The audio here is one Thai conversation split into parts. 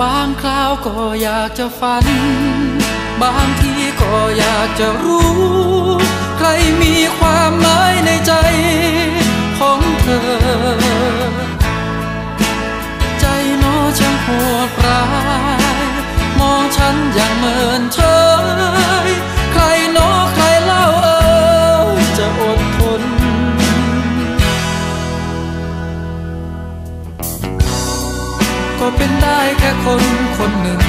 บางคราวก็อยากจะฝัน บางทีก็อยากจะรู้ ใครมีความ ก็เป็นได้แค่คนคนหนึ่ง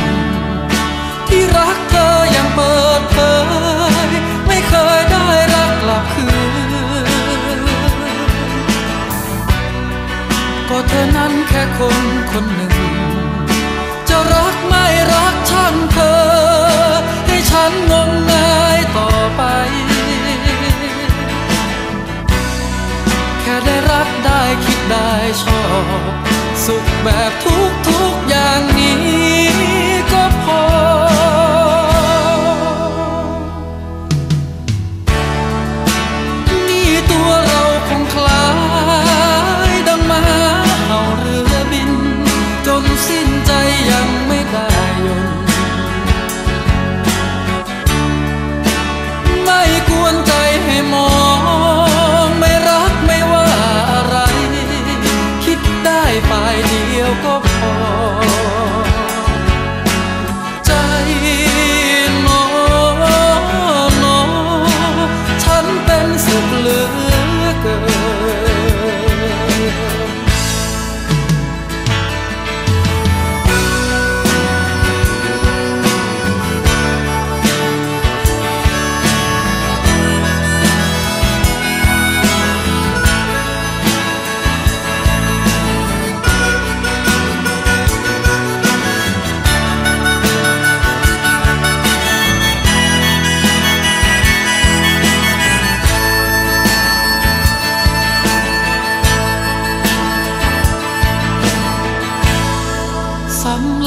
ที่รักเธออย่างเปิดเผยไม่เคยได้รักกลับคืน ก็เธอนั้นแค่คนคนหนึ่ง จะรักไม่รักช่างเธอ ให้ฉันงมงายต่อไป แค่ได้รักได้คิดได้ชอบ สุขแบบทุกทุกอย่างนี้ เ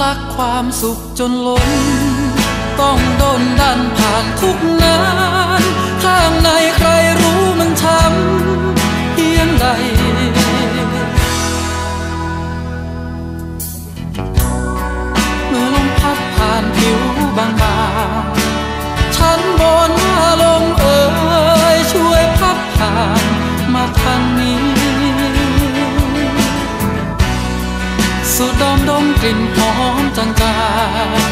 ลักความสุขจนล้น ต้องโดนดันผ่านทุกนาน ข้างในใครรู้มันช้ำเพียงใด กลิ่นหอมจาง